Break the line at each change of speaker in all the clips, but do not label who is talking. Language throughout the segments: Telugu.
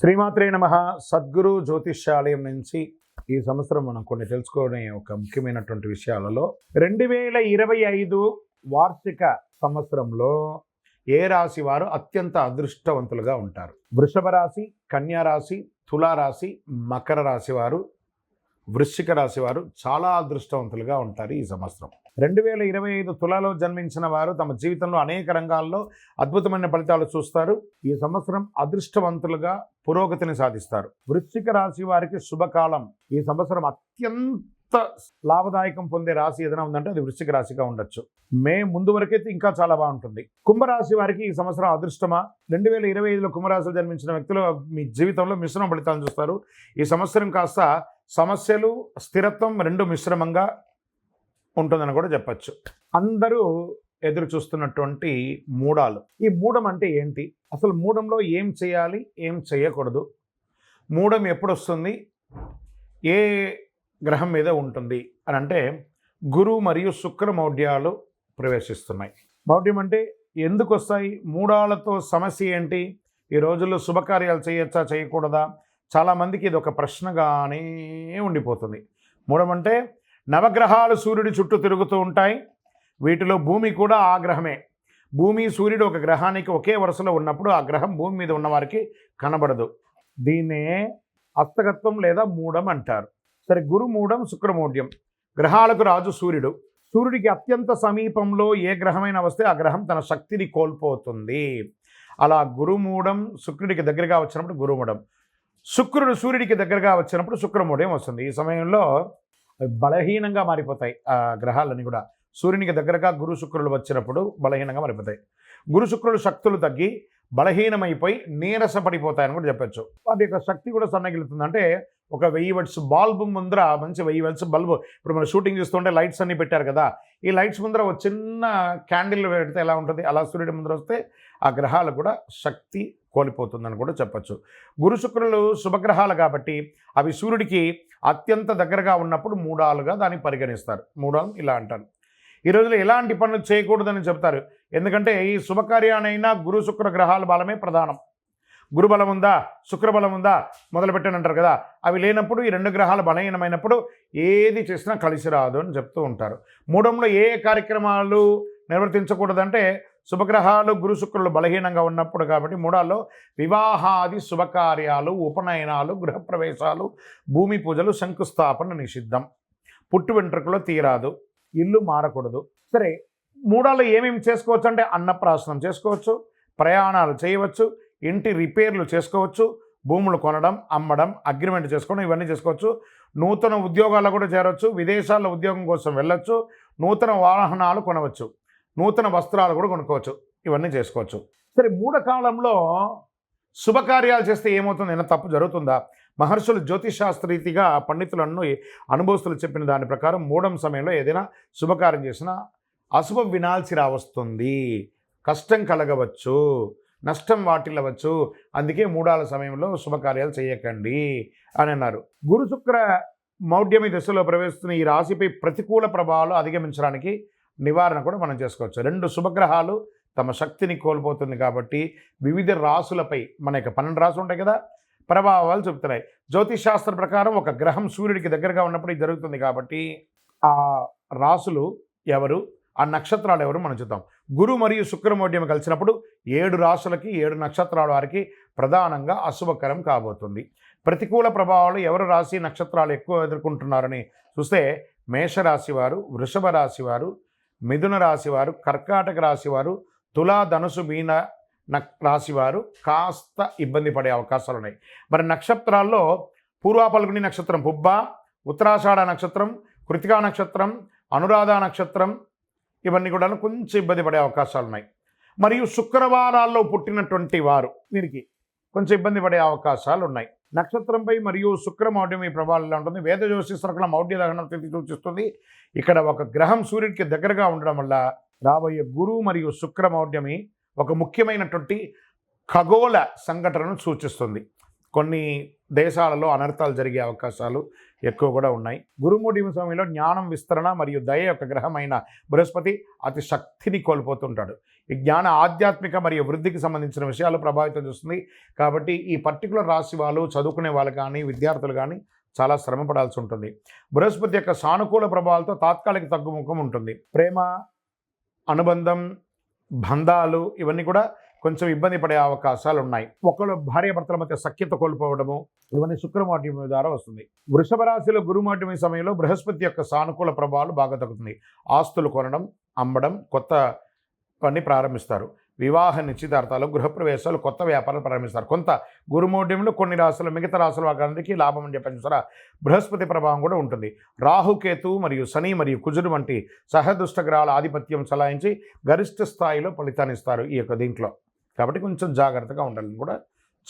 శ్రీమాత్రే నమ. సద్గురు జ్యోతిష్యాలయం నుంచి ఈ సంవత్సరం మనం కొన్ని తెలుసుకోవడం ఒక ముఖ్యమైనటువంటి విషయాలలో రెండు వేల ఇరవై ఐదు వార్షిక సంవత్సరంలో ఏ రాశి వారు అత్యంత అదృష్టవంతులుగా ఉంటారు? వృషభ రాశి కన్యారాశి తులారాశి మకర రాశి వారు వృశ్చిక రాశి వారు చాలా అదృష్టవంతులుగా ఉంటారు ఈ సంవత్సరం. రెండు వేల ఇరవై ఐదు తులాలో జన్మించిన వారు తమ జీవితంలో అనేక రంగాల్లో అద్భుతమైన ఫలితాలు చూస్తారు. ఈ సంవత్సరం అదృష్టవంతులుగా పురోగతిని సాధిస్తారు. వృశ్చిక రాశి వారికి శుభకాలం. ఈ సంవత్సరం అత్యంత లాభదాయకం పొందే రాశి ఏదైనా ఉందంటే అది వృశ్చిక రాశిగా ఉండొచ్చు. మే ముందు వరకైతే ఇంకా చాలా బాగుంటుంది. కుంభరాశి వారికి ఈ సంవత్సరం అదృష్టమా? రెండు వేల ఇరవై ఐదులో కుంభరాశిలో జన్మించిన వ్యక్తులు మీ జీవితంలో మిశ్రమ ఫలితాలను చూస్తారు. ఈ సంవత్సరం కాస్త సమస్యలు స్థిరత్వం రెండు మిశ్రమంగా ఉంటుందని కూడా చెప్పచ్చు. అందరూ ఎదురు చూస్తున్నటువంటి మూడాలు ఈ మూడం అంటే ఏంటి? అసలు మూడంలో ఏం చేయాలి? ఏం చేయకూడదు. మూడం ఎప్పుడు వస్తుంది ఏ గ్రహం మీద ఉంటుంది? అని అంటే గురు మరియు శుక్ర మౌఢ్యాలు ప్రవేశిస్తున్నాయి. మౌఢ్యం అంటే ఎందుకు వస్తాయి మూడాలతో సమస్య ఏంటి? ఈ రోజుల్లో శుభకార్యాలు చేయొచ్చా? చేయకూడదా? చాలామందికి ఇది ఒక ప్రశ్నగానే ఉండిపోతుంది. మూడమంటే అంటే నవగ్రహాలు సూర్యుడి చుట్టూ తిరుగుతూ ఉంటాయి. వీటిలో భూమి కూడా ఆ గ్రహమే. భూమి సూర్యుడు ఒక గ్రహానికి ఒకే వరుసలో ఉన్నప్పుడు ఆ గ్రహం భూమి మీద ఉన్నవారికి కనబడదు. దీన్నే అస్తగత్వం లేదా మూడం అంటారు. సరే గురు మూఢం శుక్రమూఢ్యం గ్రహాలకు రాజు సూర్యుడు. సూర్యుడికి అత్యంత సమీపంలో ఏ గ్రహమైనా వస్తే ఆ గ్రహం తన శక్తిని కోల్పోతుంది. అలా గురుమూఢం శుక్రుడికి దగ్గరగా వచ్చినప్పుడు గురుమూఢం శుక్రుడు సూర్యుడికి దగ్గరగా వచ్చినప్పుడు శుక్రమూఢ్యం వస్తుంది. ఈ సమయంలో బలహీనంగా మారిపోతాయి ఆ గ్రహాలన్నీ కూడా. సూర్యునికి దగ్గరగా గురు శుక్రులు వచ్చినప్పుడు బలహీనంగా మారిపోతాయి. గురు శుక్రులు శక్తులు తగ్గి బలహీనమైపోయి నీరసపడిపోతాయని కూడా చెప్పచ్చు. వాటి యొక్క శక్తి కూడా సన్నగిలుతుంది అంటే ఒక వెయ్యి వట్స్ బాల్బు ముందర మంచి వెయ్యి వట్స్ బల్బు. ఇప్పుడు మనం షూటింగ్ చేస్తుంటే లైట్స్ అన్నీ పెట్టారు కదా. ఈ లైట్స్ ముందర ఒక చిన్న క్యాండిల్ పెడితే ఎలా ఉంటుంది? అలా సూర్యుడి ముందర వస్తే ఆ గ్రహాలు కూడా శక్తి కోల్పోతుందని కూడా చెప్పచ్చు. గురు శుక్రులు శుభగ్రహాలు కాబట్టి అవి సూర్యుడికి అత్యంత దగ్గరగా ఉన్నప్పుడు మూడాలుగా దాన్ని పరిగణిస్తారు. మూడాలు ఇలా అంటారు. ఈ రోజులో ఎలాంటి పనులు చేయకూడదని చెప్తారు? ఎందుకంటే ఈ శుభకార్యానైనా గురు శుక్ర గ్రహాల బలమే ప్రధానం. గురుబలం ఉందా? శుక్రబలం ఉందా? మొదలుపెట్టానంటారు కదా. అవి లేనప్పుడు ఈ రెండు గ్రహాలు బలహీనమైనప్పుడు ఏది చేసినా కలిసి రాదు అని చెప్తూ ఉంటారు. మూడంలో ఏ కార్యక్రమాలు నిర్వర్తించకూడదంటే శుభగ్రహాలు గురు శుక్రులు బలహీనంగా ఉన్నప్పుడు కాబట్టి మూడాల్లో వివాహాది శుభకార్యాలు ఉపనయనాలు గృహప్రవేశాలు భూమి పూజలు శంకుస్థాపన నిషిద్ధం. పుట్టు వెంట్రుకలో తీరాదు ఇల్లు మారకూడదు. సరే మూడాల్లో ఏమేమి చేసుకోవచ్చు అంటే అన్నప్రాసనం చేసుకోవచ్చు ప్రయాణాలు చేయవచ్చు ఇంటి రిపేర్లు చేసుకోవచ్చు భూములు కొనడం అమ్మడం అగ్రిమెంట్ చేసుకోవడం ఇవన్నీ చేసుకోవచ్చు. నూతన ఉద్యోగాల్లో కూడా చేరవచ్చు విదేశాల్లో ఉద్యోగం కోసం వెళ్ళొచ్చు నూతన వాహనాలు కొనవచ్చు. నూతన వస్త్రాలు కూడా కొనుక్కోవచ్చు. ఇవన్నీ చేసుకోవచ్చు. సరే మూడ కాలంలో శుభకార్యాలు చేస్తే ఏమవుతుంది? ఏమైనా తప్పు జరుగుతుందా? మహర్షులు జ్యోతిషాస్త్రీతిగా పండితులను అనుభవస్తులు చెప్పిన దాని ప్రకారం మూడం సమయంలో ఏదైనా శుభకార్యం చేసినా అశుభం వినాల్సి రావస్తుంది. కష్టం కలగవచ్చు. నష్టం వాటిల్లవచ్చు. అందుకే మూడాల సమయంలో శుభకార్యాలు చేయకండి అని అన్నారు. గురు శుక్ర మౌఢ్యమి దశలో ప్రవేశిస్తున్న ఈ రాశిపై ప్రతికూల ప్రభావాలు అధిగమించడానికి నివారణ కూడా మనం చేసుకోవచ్చు. రెండు శుభగ్రహాలు తమ శక్తిని కోల్పోతుంది కాబట్టి వివిధ రాసులపై మన యొక్క పన్నెండు రాసులు ఉంటాయి కదా ప్రభావాలు చెప్తున్నాయి జ్యోతిషాస్త్ర ప్రకారం ఒక గ్రహం సూర్యుడికి దగ్గరగా ఉన్నప్పుడు ఇది జరుగుతుంది కాబట్టి ఆ రాసులు ఎవరు ఆ నక్షత్రాలు ఎవరు మనం చూద్దాం. గురు మరియు శుక్రమౌఢ్యం కలిసినప్పుడు ఏడు రాసులకి ఏడు నక్షత్రాల వారికి ప్రధానంగా అశుభకరం కాబోతుంది. ప్రతికూల ప్రభావాలు ఎవరు రాశి నక్షత్రాలు ఎక్కువ ఎదుర్కొంటున్నారని చూస్తే మేషరాశి వారు వృషభ రాశి వారు మిథున రాశివారు కర్కాటక రాశివారు తులా ధనుసు మీన రాశివారు కాస్త ఇబ్బంది పడే అవకాశాలు ఉన్నాయి మరి నక్షత్రాల్లో పూర్వాపల్గుని నక్షత్రం పుబ్బ ఉత్తరాషాఢ నక్షత్రం కృతికా నక్షత్రం అనురాధ నక్షత్రం ఇవన్నీ కూడా కొంచెం ఇబ్బంది పడే అవకాశాలు ఉన్నాయి మరియు శుక్రవారాల్లో పుట్టినటువంటి వారు వీరికి కొంచెం ఇబ్బంది పడే అవకాశాలు ఉన్నాయి నక్షత్రంపై మరియు శుక్ర మౌఢ్యం ఈ ఉంటుంది. వేద జ్యోతిష్కుల మౌఢ్య దహనం స్థితి సూచిస్తుంది. ఇక్కడ ఒక గ్రహం సూర్యుడికి దగ్గరగా ఉండడం వల్ల రాబోయే గురువు మరియు శుక్ర మౌఢ్యమి ఒక ముఖ్యమైనటువంటి ఖగోళ సంఘటనను సూచిస్తుంది. కొన్ని దేశాలలో అనర్థాలు జరిగే అవకాశాలు ఎక్కువ కూడా ఉన్నాయి. గురుమూడి సమయంలో జ్ఞానం విస్తరణ మరియు దయ యొక్క గ్రహమైన బృహస్పతి అతి శక్తిని కోల్పోతుంటాడు. ఈ జ్ఞాన ఆధ్యాత్మిక మరియు వృద్ధికి సంబంధించిన విషయాలు ప్రభావితం చేస్తుంది. కాబట్టి ఈ పర్టికులర్ రాశి వాళ్ళు చదువుకునే వాళ్ళు కానీ విద్యార్థులు కానీ చాలా శ్రమ పడాల్సి ఉంటుంది. బృహస్పతి యొక్క సానుకూల ప్రభావాలతో తాత్కాలిక తగ్గుముఖం ఉంటుంది. ప్రేమ అనుబంధం బంధాలు ఇవన్నీ కూడా కొంచెం ఇబ్బంది పడే అవకాశాలు ఉన్నాయి ఒకళ్ళు భార్యాభర్తల మధ్య సఖ్యత కోల్పోవడము ఇవన్నీ శుక్రమాట్యమి ద్వారా వస్తుంది. వృషభ రాశిలో గురుమాట్యమి సమయంలో బృహస్పతి యొక్క సానుకూల ప్రభావాలు బాగా తగ్గుతుంది. ఆస్తులు కొనడం అమ్మడం కొత్త పని ప్రారంభిస్తారు. వివాహ నిశ్చితార్థాలు గృహప్రవేశాలు కొత్త వ్యాపారాలు ప్రారంభిస్తారు. కొంత గురుమోడ్యంలో కొన్ని రాశులు మిగతా రాశుల వారికి లాభం అని చెప్పని చూసారా బృహస్పతి ప్రభావం కూడా ఉంటుంది. రాహుకేతు మరియు శని మరియు కుజుడు వంటి సహదుష్ట గ్రహాల ఆధిపత్యం చలాయించి గరిష్ట స్థాయిలో ఫలితాన్నిస్తారు ఈ యొక్క దీంట్లో. కాబట్టి కొంచెం జాగ్రత్తగా ఉండాలని కూడా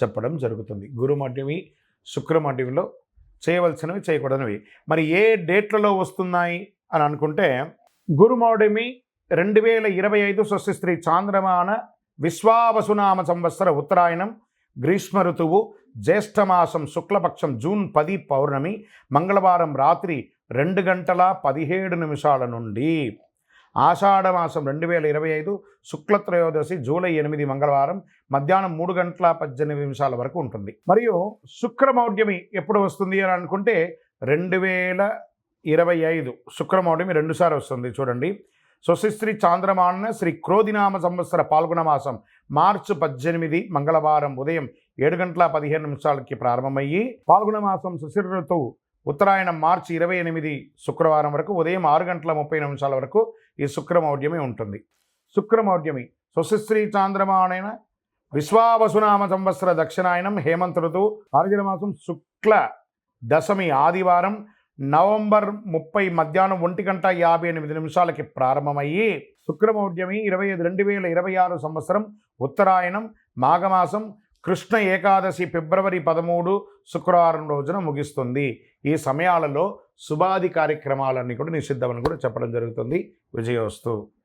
చెప్పడం జరుగుతుంది. గురుమఠ్యమి శుక్రమఠ్యమిలో చేయవలసినవి చేయకూడనివి. మరి ఏ డేట్లలో వస్తున్నాయి అని అనుకుంటే గురుమౌఢమి రెండు వేల ఇరవై ఐదు స్వస్తిశ్రీ చాంద్రమాన విశ్వావసునామ సంవత్సర ఉత్తరాయణం గ్రీష్మ ఋతువు జ్యేష్ఠమాసం శుక్లపక్షం జూన్ పది పౌర్ణమి మంగళవారం రాత్రి రెండు గంటల పదిహేడు నిమిషాల నుండి ఆషాఢమాసం రెండు వేల ఇరవై ఐదు శుక్లత్రయోదశి జూలై ఎనిమిది మంగళవారం మధ్యాహ్నం మూడు గంటల పద్దెనిమిది నిమిషాల వరకు ఉంటుంది. మరియు శుక్రమౌఢ్యమి ఎప్పుడు వస్తుంది అని అనుకుంటే రెండు వేల ఇరవై ఐదు శుక్రమౌఢ్యమి రెండుసార్లు వస్తుంది చూడండి. స్వశిస్త్రీ చాంద్రమాన శ్రీ క్రోధినామ సంవత్సర పాల్గొన మాసం మార్చి పద్దెనిమిది మంగళవారం ఉదయం ఏడు గంటల పదిహేను నిమిషాలకి ప్రారంభమయ్యి పాల్గొన మాసం సుశిర ఉత్తరాయణం మార్చి ఇరవై ఎనిమిది శుక్రవారం వరకు ఉదయం ఆరు గంటల ముప్పై నిమిషాల వరకు ఈ శుక్రమౌఢ్యమి ఉంటుంది. శుక్రమౌఢ్యమి స్వశిస్త్రీ చాంద్రమానైన విశ్వావసునామ సంవత్సర దక్షిణాయనం హేమంత ఋతువు ఆరుజన మాసం శుక్ల దశమి ఆదివారం నవంబర్ ముప్పై మధ్యాహ్నం ఒంటి గంట యాభై ఎనిమిది నిమిషాలకి ప్రారంభమయ్యి శుక్రమౌఢ్యమి ఇరవై ఐదు రెండు వేల ఇరవై ఆరు సంవత్సరం ఉత్తరాయణం మాఘమాసం కృష్ణ ఏకాదశి ఫిబ్రవరి పదమూడు శుక్రవారం రోజున ముగిస్తుంది. ఈ సమయాలలో శుభాది కార్యక్రమాలన్నీ కూడా నిషిద్ధమని కూడా చెప్పడం జరుగుతుంది. విజయోస్తు